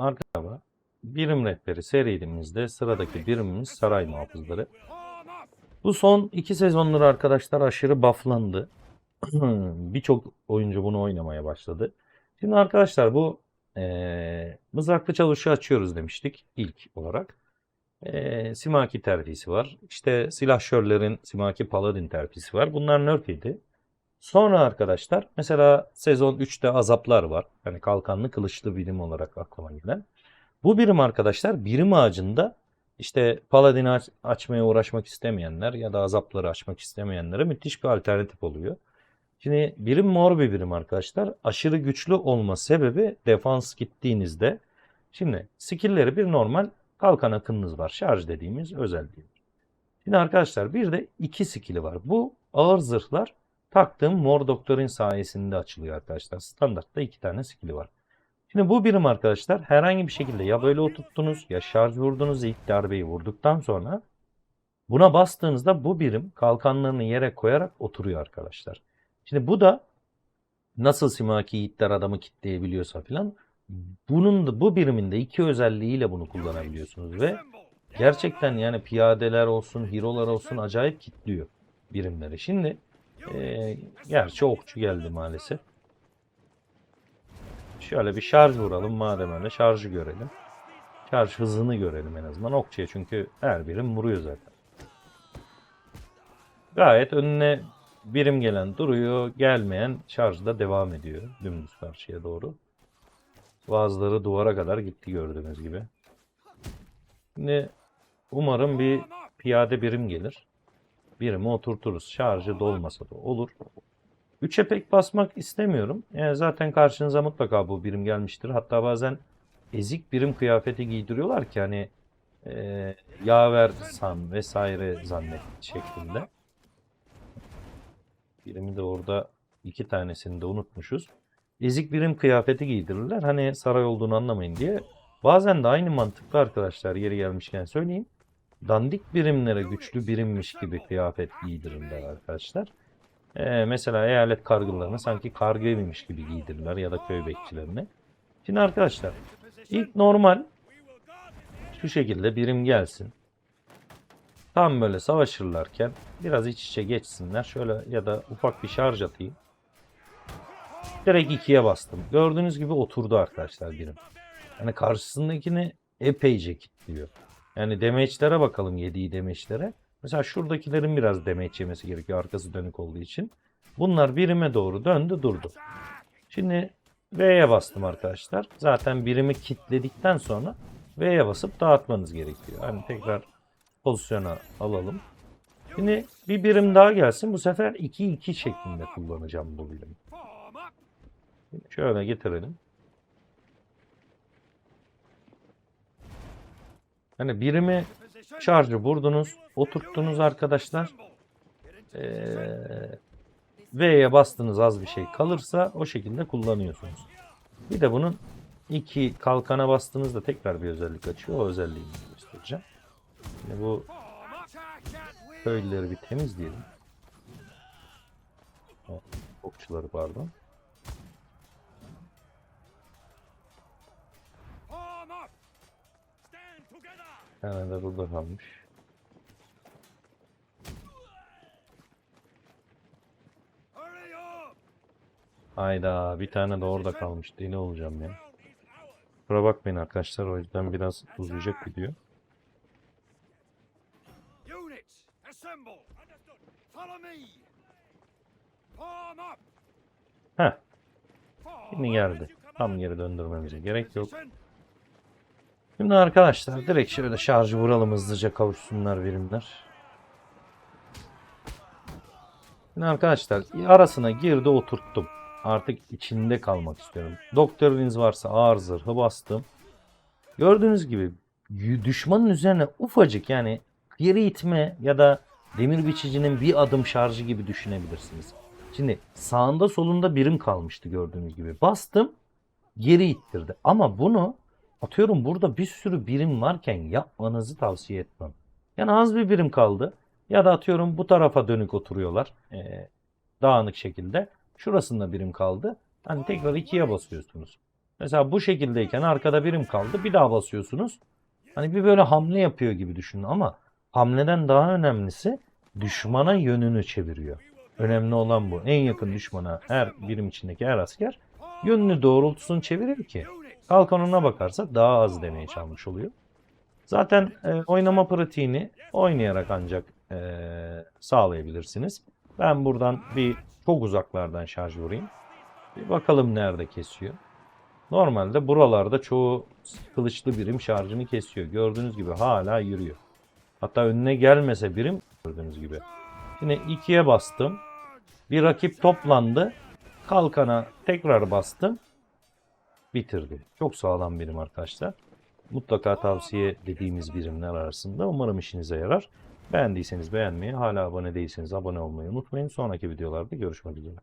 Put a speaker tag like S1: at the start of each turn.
S1: arkadaşlar birim rehberi serimizde sıradaki birimimiz saray muhafızları. Bu son iki sezonları arkadaşlar aşırı bufflandı. Birçok oyuncu bunu oynamaya başladı. Şimdi arkadaşlar bu eee mızraklı çalışı açıyoruz demiştik ilk olarak. Eee Simaki terfisi var. İşte silahşörlerin Simaki Paladin terfisi var. Bunlar nerf yedi. Sonra arkadaşlar mesela sezon 3'te azaplar var. Hani kalkanlı kılıçlı birim olarak aklıma gelen. Bu birim arkadaşlar birim ağacında işte Paladin'i aç- açmaya uğraşmak istemeyenler ya da azapları açmak istemeyenlere müthiş bir alternatif oluyor. Şimdi birim mor bir birim arkadaşlar. Aşırı güçlü olma sebebi defans gittiğinizde. Şimdi skill'leri bir normal kalkan akınınız var. Şarj dediğimiz özelliği. Şimdi arkadaşlar bir de iki skill'i var. Bu ağır zırhlar taktığım mor doktorin sayesinde açılıyor arkadaşlar. Standartta iki tane skill'i var. Şimdi bu birim arkadaşlar herhangi bir şekilde ya böyle oturttunuz ya şarj vurdunuz ilk darbeyi vurduktan sonra buna bastığınızda bu birim kalkanlarını yere koyarak oturuyor arkadaşlar. Şimdi bu da nasıl Simaki Yiğitler adamı kitleyebiliyorsa filan bunun da bu birimin de iki özelliğiyle bunu kullanabiliyorsunuz ve gerçekten yani piyadeler olsun, hero'lar olsun acayip kitliyor birimleri. Şimdi eee gerçi okçu geldi maalesef. Şöyle bir şarj vuralım madem öyle şarjı görelim. Şarj hızını görelim en azından okçuya çünkü her birim vuruyor zaten. Gayet önüne birim gelen duruyor, gelmeyen şarjda devam ediyor dümdüz karşıya doğru. Bazıları duvara kadar gitti gördüğünüz gibi. Şimdi umarım bir piyade birim gelir. Birimi oturturuz. Şarjı dolmasa da olur. 3'e pek basmak istemiyorum. Yani zaten karşınıza mutlaka bu birim gelmiştir. Hatta bazen ezik birim kıyafeti giydiriyorlar ki hani e, yaver san vesaire zannet şeklinde. Birimi de orada iki tanesini de unutmuşuz. Ezik birim kıyafeti giydirirler. Hani saray olduğunu anlamayın diye. Bazen de aynı mantıklı arkadaşlar yeri gelmişken söyleyeyim. Dandik birimlere güçlü birimmiş gibi kıyafet giydirirler arkadaşlar. Ee, mesela eyalet kargılarını sanki kargıymış gibi giydirirler ya da köy bekçilerini. Şimdi arkadaşlar ilk normal şu şekilde birim gelsin. Tam böyle savaşırlarken biraz iç içe geçsinler. Şöyle ya da ufak bir şarj atayım. Direkt ikiye bastım. Gördüğünüz gibi oturdu arkadaşlar birim. Yani karşısındakini epeyce kilitliyor. Yani damage'lere bakalım yediği damage'lere. Mesela şuradakilerin biraz damage yemesi gerekiyor arkası dönük olduğu için. Bunlar birime doğru döndü durdu. Şimdi V'ye bastım arkadaşlar. Zaten birimi kilitledikten sonra V'ye basıp dağıtmanız gerekiyor. Hani tekrar pozisyona alalım. Şimdi bir birim daha gelsin. Bu sefer 2-2 şeklinde kullanacağım bu birimi. Şöyle getirelim. Hani birimi şarjı vurdunuz, oturttunuz arkadaşlar. Ee, V'ye bastınız az bir şey kalırsa o şekilde kullanıyorsunuz. Bir de bunun iki kalkana bastığınızda tekrar bir özellik açıyor. O özelliğini göstereceğim. Şimdi bu köylüleri bir temizleyelim. Okçuları pardon. Bir tane de burada kalmış. Hayda bir tane de orada kalmış. Deli olacağım ya. Kusura bakmayın arkadaşlar o yüzden biraz uzayacak
S2: up.
S1: Heh şimdi geldi. Tam geri döndürmemize gerek yok. Şimdi arkadaşlar direkt şöyle şarjı vuralım hızlıca kavuşsunlar birimler. Şimdi arkadaşlar arasına girdi oturttum. Artık içinde kalmak istiyorum. Doktoriniz varsa ağır zırhı bastım. Gördüğünüz gibi düşmanın üzerine ufacık yani geri itme ya da demir biçicinin bir adım şarjı gibi düşünebilirsiniz. Şimdi sağında solunda birim kalmıştı gördüğünüz gibi. Bastım geri ittirdi. Ama bunu atıyorum burada bir sürü birim varken yapmanızı tavsiye etmem. Yani az bir birim kaldı. Ya da atıyorum bu tarafa dönük oturuyorlar. Ee, dağınık şekilde. Şurasında birim kaldı. Hani tekrar ikiye basıyorsunuz. Mesela bu şekildeyken arkada birim kaldı. Bir daha basıyorsunuz. Hani bir böyle hamle yapıyor gibi düşünün ama hamleden daha önemlisi düşmana yönünü çeviriyor. Önemli olan bu. En yakın düşmana her birim içindeki her asker yönünü doğrultusunu çevirir ki kalkanına bakarsa daha az demeye çalmış oluyor. Zaten e, oynama pratiğini oynayarak ancak e, sağlayabilirsiniz. Ben buradan bir çok uzaklardan şarj vurayım. Bir bakalım nerede kesiyor. Normalde buralarda çoğu kılıçlı birim şarjını kesiyor. Gördüğünüz gibi hala yürüyor. Hatta önüne gelmese birim gördüğünüz gibi. Şimdi ikiye bastım. Bir rakip toplandı. Kalkana tekrar bastım. Bitirdi. Çok sağlam birim arkadaşlar. Mutlaka tavsiye dediğimiz birimler arasında. Umarım işinize yarar. Beğendiyseniz beğenmeyi, hala abone değilseniz abone olmayı unutmayın. Sonraki videolarda görüşmek üzere.